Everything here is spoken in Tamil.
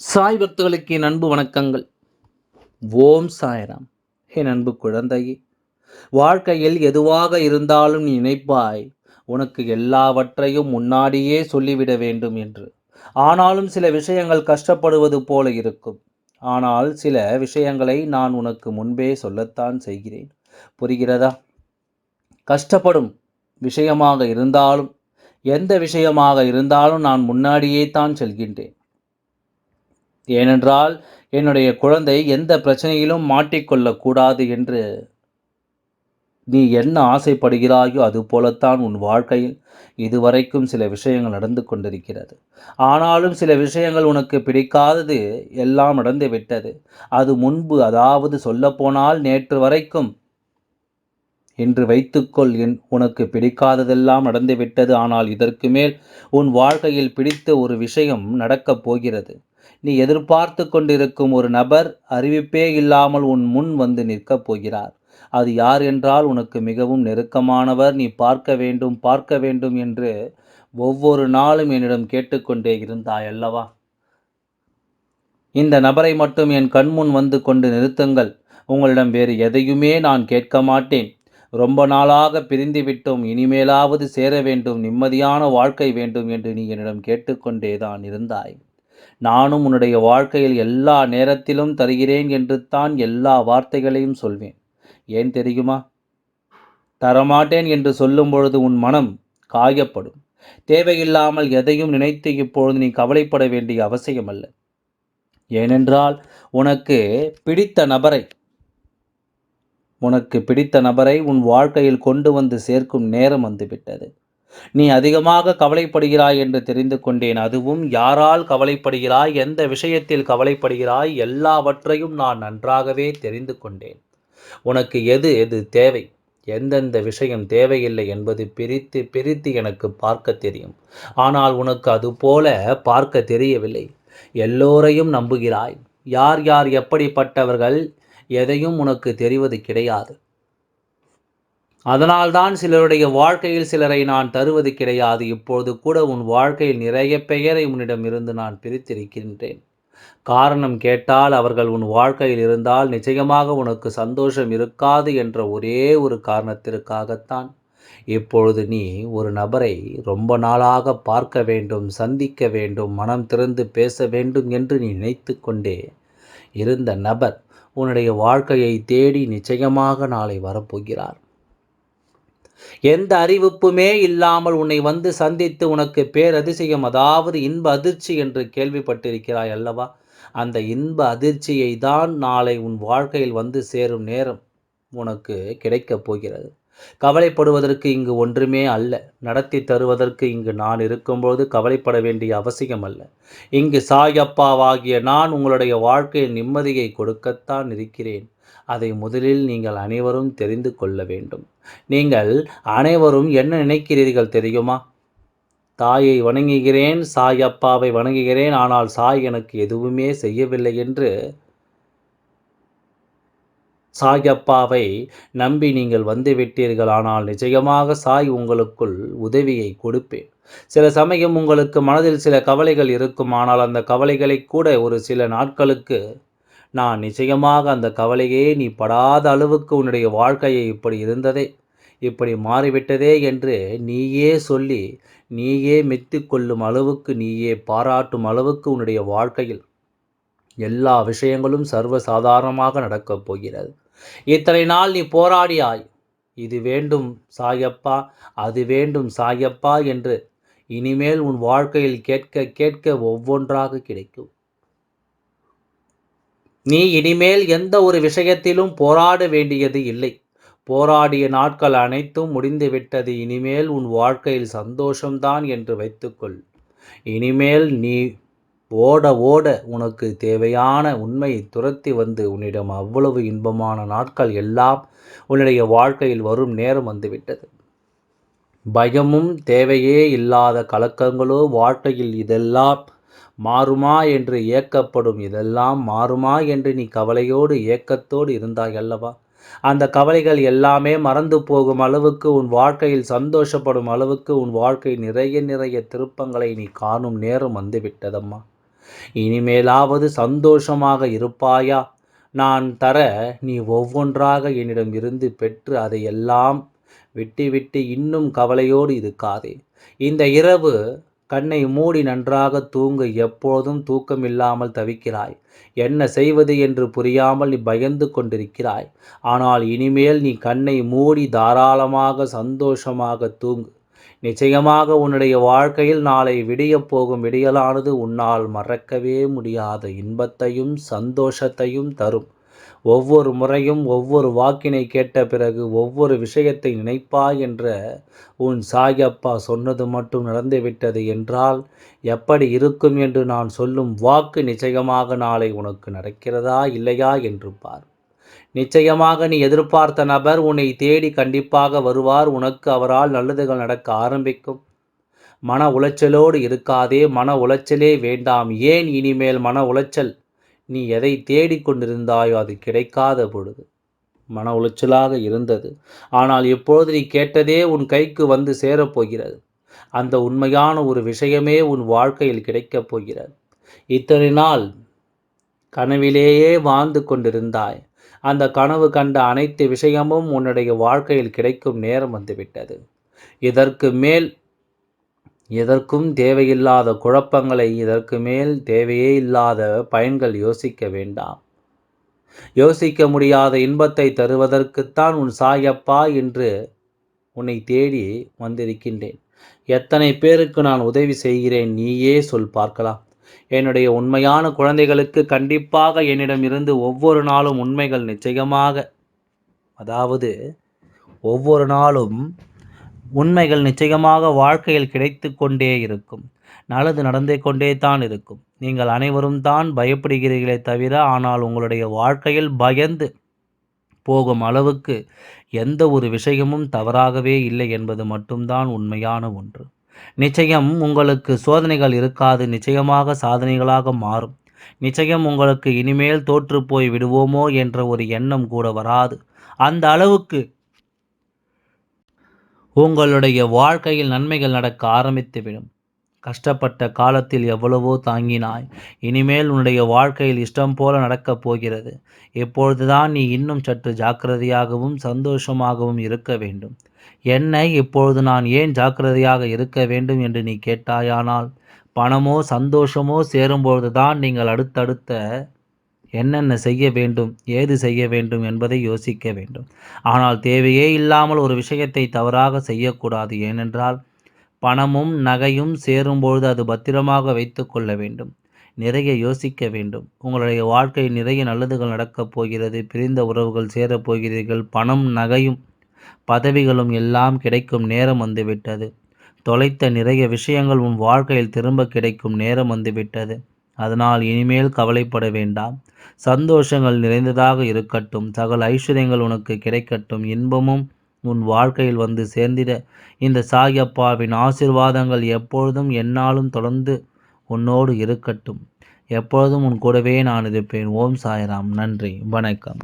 சாய் பக்தர்களுக்கு என் அன்பு வணக்கங்கள். ஓம் சாய்ராம். என் அன்பு குழந்தையே வாழ்க்கையில் எதுவாக இருந்தாலும் நீ நினைப்பாய் உனக்கு எல்லாவற்றையும் முன்னாடியே சொல்லிவிட வேண்டும் என்று. ஆனாலும் சில விஷயங்கள் கஷ்டப்படுவது போல இருக்கும். ஆனால் சில விஷயங்களை நான் உனக்கு முன்பே சொல்லத்தான் செய்கிறேன். புரிகிறதா? கஷ்டப்படும் விஷயமாக இருந்தாலும் எந்த விஷயமாக இருந்தாலும் நான் முன்னாடியே தான் செல்கின்றேன். ஏனென்றால் என்னுடைய குழந்தை எந்த பிரச்சனையிலும் மாட்டிக்கொள்ளக்கூடாது என்று நீ என்ன ஆசைப்படுகிறாயோ அது போலத்தான் உன் வாழ்க்கையில் இதுவரைக்கும் சில விஷயங்கள் நடந்து கொண்டிருக்கிறது. ஆனாலும் சில விஷயங்கள் உனக்கு பிடிக்காதது எல்லாம் நடந்து விட்டது. அது முன்பு அதாவது சொல்லப்போனால் நேற்று வரைக்கும் என்று வைத்துக்கொள் என் உனக்கு பிடிக்காததெல்லாம் நடந்துவிட்டது ஆனால் இதற்கு மேல் உன் வாழ்க்கையில் பிடித்த ஒரு விஷயம் நடக்கப் போகிறது. நீ எதிர்பார்த்து கொண்டிருக்கும் ஒரு நபர் அறிவிப்பே இல்லாமல் உன் முன் வந்து நிற்கப் போகிறார். அது யார் என்றால் உனக்கு மிகவும் நெருக்கமானவர். நீ பார்க்க வேண்டும் பார்க்க வேண்டும் என்று ஒவ்வொரு நாளும் என்னிடம் கேட்டுக்கொண்டே இருந்தாய் அல்லவா இந்த நபரை மட்டும் என் கண்முன் வந்து கொண்டு நிறுத்துங்கள். உங்களிடம் வேறு எதையுமே நான் கேட்க மாட்டேன். ரொம்ப நாளாக பிரிந்து விட்டோம் இனிமேலாவது சேர வேண்டும். நிம்மதியான வாழ்க்கை வேண்டும் என்று நீ என்னிடம் கேட்டுக்கொண்டேதான் இருந்தாய். நானும் உன்னுடைய வாழ்க்கையில் எல்லா நேரத்திலும் தருகிறேன் என்று தான் எல்லா வார்த்தைகளையும் சொல்வேன். ஏன் தெரியுமா? தரமாட்டேன் என்று சொல்லும் பொழுது உன் மனம் காயப்படும். தேவையில்லாமல் எதையும் நினைத்து இப்பொழுது நீ கவலைப்பட வேண்டிய அவசியமல்ல. ஏனென்றால் உனக்கு பிடித்த நபரை உனக்கு பிடித்த நபரை உன் வாழ்க்கையில் கொண்டு வந்து சேர்க்கும் நேரம் வந்துவிட்டது. நீ அதிகமாக கவலைப்படுகிறாய் என்று தெரிந்து கொண்டேன். அதுவும் யாரால் கவலைப்படுகிறாய் எந்த விஷயத்தில் கவலைப்படுகிறாய் எல்லாவற்றையும் நான் நன்றாகவே தெரிந்து கொண்டேன். உனக்கு எது எது தேவை? எந்தெந்த விஷயம் தேவையில்லை என்பது பிரித்து பிரித்து எனக்கு பார்க்க தெரியும். ஆனால் உனக்கு அதுபோல பார்க்க தெரியவில்லை. எல்லோரையும் நம்புகிறாய். யார் யார் எப்படிப்பட்டவர்கள் எதையும் உனக்கு தெரிவது கிடையாது. அதனால்தான் சிலருடைய வாழ்க்கையில் சிலரை நான் தருவது கிடையாது. இப்பொழுது கூட உன் வாழ்க்கையில் நிறைய பெயரை உன்னிடம் இருந்து நான் பிரித்திருக்கின்றேன். காரணம் கேட்டால் அவர்கள் உன் வாழ்க்கையில் இருந்தால் நிச்சயமாக உனக்கு சந்தோஷம் இருக்காது என்ற ஒரே ஒரு காரணத்திற்காகத்தான். இப்பொழுது நீ ஒரு நபரை ரொம்ப நாளாக பார்க்க வேண்டும் சந்திக்க வேண்டும் மனம் திறந்து பேச வேண்டும் என்று நீ நினைத்து கொண்டே இருந்த நபர் உன்னுடைய வாழ்க்கையை தேடி நிச்சயமாக நாளை வரப்போகிறார். எந்த அறிவிப்புமே இல்லாமல் உன்னை வந்து சந்தித்து உனக்கு பேரதிசயம் அதாவது இன்ப அதிர்ச்சி என்று கேள்விப்பட்டிருக்கிறாய் அல்லவா? அந்த இன்ப அதிர்ச்சியை தான் நாளை உன் வாழ்க்கையில் வந்து சேரும் நேரம் உனக்கு கிடைக்கப் போகிறது. கவலைப்படுவதற்கு இங்கு ஒன்றுமே அல்ல. நடத்தி தருவதற்கு இங்கு நான் இருக்கும்போது கவலைப்பட வேண்டிய அவசியம் அல்ல. இங்கு சாயப்பாவாகிய நான் உங்களுடைய வாழ்க்கையில் நிம்மதியை கொடுக்கத்தான் இருக்கிறேன். அதை முதலில் நீங்கள் அனைவரும் தெரிந்து கொள்ள வேண்டும். நீங்கள் அனைவரும் என்ன நினைக்கிறீர்கள் தெரியுமா? தாயை வணங்குகிறேன் சாய் அப்பாவை வணங்குகிறேன் ஆனால் சாய் எனக்கு எதுவுமே செய்யவில்லை என்று சாய் அப்பாவை நம்பி நீங்கள் வந்துவிட்டீர்கள் ஆனால் நிச்சயமாக சாய் உங்களுக்குள் உதவியை கொடுப்பேன். சில சமயம் உங்களுக்கு மனதில் சில கவலைகள் இருக்கும். ஆனால் அந்த கவலைகளை கூட ஒரு சில நாட்களுக்கு நான் நிச்சயமாக அந்த கவலையே நீ படாத அளவுக்கு உன்னுடைய வாழ்க்கையை இப்படி இருந்ததே இப்படி மாறிவிட்டதே என்று நீயே சொல்லி நீயே மெத்து கொள்ளும் அளவுக்கு நீயே பாராட்டும் அளவுக்கு உன்னுடைய வாழ்க்கையில் எல்லா விஷயங்களும் சர்வ சாதாரணமாக நடக்கப் போகிறது. இத்தனை நாள் நீ போராடியாய். இது வேண்டும் சாயப்பா அது வேண்டும் சாயப்பா என்று இனிமேல் உன் வாழ்க்கையில் கேட்க கேட்க ஒவ்வொன்றாக கிடைக்கும். நீ இனிமேல் எந்த ஒரு விஷயத்திலும் போராட வேண்டியது இல்லை. போராடிய நாட்கள் அனைத்தும் முடிந்துவிட்டது. இனிமேல் உன் வாழ்க்கையில் சந்தோஷம்தான் என்று வைத்துக்கொள். இனிமேல் நீ ஓட ஓட உனக்கு தேவையான உண்மையை துரத்தி வந்து உன்னிடம் அவ்வளவு இன்பமான நாட்கள் எல்லாம் உன்னுடைய வாழ்க்கையில் வரும் நேரம் வந்துவிட்டது. பயமும் தேவையே இல்லாத கலக்கங்களோ வாழ்க்கையில் இதெல்லாம் மாறுமா என்று ஏக்கப்படும் இதெல்லாம் மாறுமா என்று நீ கவலையோடு ஏக்கத்தோடு இருந்தாய் அல்லவா? அந்த கவலைகள் எல்லாமே மறந்து போகும் அளவுக்கு உன் வாழ்க்கையில் சந்தோஷப்படும் அளவுக்கு உன் வாழ்க்கை நிறைய நிறைய திருப்பங்களை நீ காணும் நேரம் வந்துவிட்டதம்மா. இனிமேலாவது சந்தோஷமாக இருப்பாயா? நான் தர நீ ஒவ்வொன்றாக என்னிடம் இருந்து பெற்று அதையெல்லாம் விட்டு விட்டு இன்னும் கவலையோடு இருக்காதே. இந்த இரவு கண்ணை மூடி நன்றாக தூங்கு எப்போதும் தூக்கம் இல்லாமல் தவிக்கிறாய். என்ன செய்வது என்று புரியாமல் நீ பயந்து கொண்டிருக்கிறாய். ஆனால் இனிமேல் நீ கண்ணை மூடி தாராளமாக சந்தோஷமாக தூங்கு. நிச்சயமாக உன்னுடைய வாழ்க்கையில் நாளை விடியப் போகும் விடியலானது உன்னால் மறக்கவே முடியாத இன்பத்தையும் சந்தோஷத்தையும் தரும். ஒவ்வொரு முறையும் ஒவ்வொரு வாக்கினை கேட்ட பிறகு ஒவ்வொரு விஷயத்தை நினைப்பாய் என்ற உன் சாயப்பா சொன்னது மட்டும் நடந்துவிட்டது என்றால் எப்படி இருக்கும் என்று நான் சொல்லும் வாக்கு நிச்சயமாக நாளை உனக்கு நடக்கிறதா இல்லையா என்று பார். நிச்சயமாக நீ எதிர்பார்த்த நபர் உன்னை தேடி கண்டிப்பாக வருவார். உனக்கு அவரால் நல்லதுகள் நடக்க ஆரம்பிக்கும். மன உளைச்சலோடு இருக்காதே. மன உளைச்சலே வேண்டாம். ஏன் இனிமேல் மன உளைச்சல்? நீ எதை தேடிக்கொண்டிருந்தாயோ அது கிடைக்காத பொழுது. மன உளைச்சலாக இருந்தது. ஆனால் இப்பொழுது நீ கேட்டதே உன் கைக்கு வந்து சேரப்போகிறது அந்த உண்மையான ஒரு விஷயமே உன் வாழ்க்கையில் கிடைக்கப் போகிறது. இத்தனை நாள் கனவிலேயே வாழ்ந்து கொண்டிருந்தாய். அந்த கனவு கண்ட அனைத்து விஷயமும் உன்னுடைய வாழ்க்கையில் கிடைக்கும் நேரம் வந்துவிட்டது இதற்கு மேல் எதற்கும் தேவையில்லாத குழப்பங்களை இதற்கு மேல் தேவையே இல்லாத பயன்கள் யோசிக்க வேண்டாம். யோசிக்க முடியாத இன்பத்தை தருவதற்குத்தான் உன் சாயப்பா என்று உன்னை தேடி வந்திருக்கின்றேன். எத்தனை பேருக்கு நான் உதவி செய்கிறேன் நீயே சொல் பார்க்கலாம். என்னுடைய உண்மையான குழந்தைகளுக்கு கண்டிப்பாக என்னிடம் இருந்து ஒவ்வொரு நாளும் உண்மைகள் நிச்சயமாக அதாவது ஒவ்வொரு நாளும் உண்மைகள் நிச்சயமாக வாழ்க்கையில் கிடைத்து கொண்டே இருக்கும். நல்லது நடந்தே கொண்டே தான் இருக்கும். நீங்கள் அனைவரும் தான் பயப்படுகிறீர்களே தவிர ஆனால் உங்களுடைய வாழ்க்கையில் பயந்து போகும் அளவுக்கு எந்த ஒரு விஷயமும் தவறாகவே இல்லை என்பது மட்டும்தான் உண்மையான ஒன்று. நிச்சயம் உங்களுக்கு சோதனைகள் இருக்காது. நிச்சயமாக சாதனைகளாக மாறும். நிச்சயம் உங்களுக்கு இனிமேல் தோற்று போய் விடுவோமோ என்ற ஒரு எண்ணம் கூட வராது. அந்த அளவுக்கு உங்களுடைய வாழ்க்கையில் நன்மைகள் நடக்க ஆரம்பித்துவிடும். கஷ்டப்பட்ட காலத்தில் எவ்வளவோ தாங்கினாய். இனிமேல் உன்னுடைய வாழ்க்கையில் இஷ்டம் போல நடக்கப் போகிறது. இப்பொழுதுதான் நீ இன்னும் சற்று ஜாக்கிரதையாகவும் சந்தோஷமாகவும் இருக்க வேண்டும். என்னை இப்பொழுது நான் ஏன் ஜாக்கிரதையாக இருக்க வேண்டும் என்று நீ கேட்டாயானால் பணமோ சந்தோஷமோ சேரும்பொழுது தான் நீங்கள் அடுத்தடுத்த என்னென்ன செய்ய வேண்டும் ஏது செய்ய வேண்டும் என்பதை யோசிக்க வேண்டும். ஆனால் தேவையே இல்லாமல் ஒரு விஷயத்தை தவறாக செய்யக்கூடாது. ஏனென்றால் பணமும் நகையும் சேரும்பொழுது அது பத்திரமாக வைத்து கொள்ள வேண்டும். நிறைய யோசிக்க வேண்டும். உங்களுடைய வாழ்க்கை நிறைய நல்லதுகள் நடக்கப் போகிறது பிரிந்த உறவுகள் சேரப்போகிறீர்கள் பணம் நகையும் பதவிகளும் எல்லாம் கிடைக்கும் நேரம் வந்துவிட்டது. தொலைத்த நிறைய விஷயங்கள் உன் வாழ்க்கையில் திரும்ப கிடைக்கும் நேரம் வந்துவிட்டது. அதனால் இனிமேல் கவலைப்பட வேண்டாம். சந்தோஷங்கள் நிறைந்ததாக இருக்கட்டும். சகல ஐஸ்வர்யங்கள் உனக்கு கிடைக்கட்டும். இன்பமும் உன் வாழ்க்கையில் வந்து சேர்ந்திட. இந்த சாயப்பாவின் ஆசிர்வாதங்கள் எப்பொழுதும் என்னாலும் தொடர்ந்து உன்னோடு இருக்கட்டும். எப்பொழுதும் உன் கூடவே நான் இருப்பேன். ஓம் சாய்ராம். நன்றி. வணக்கம்.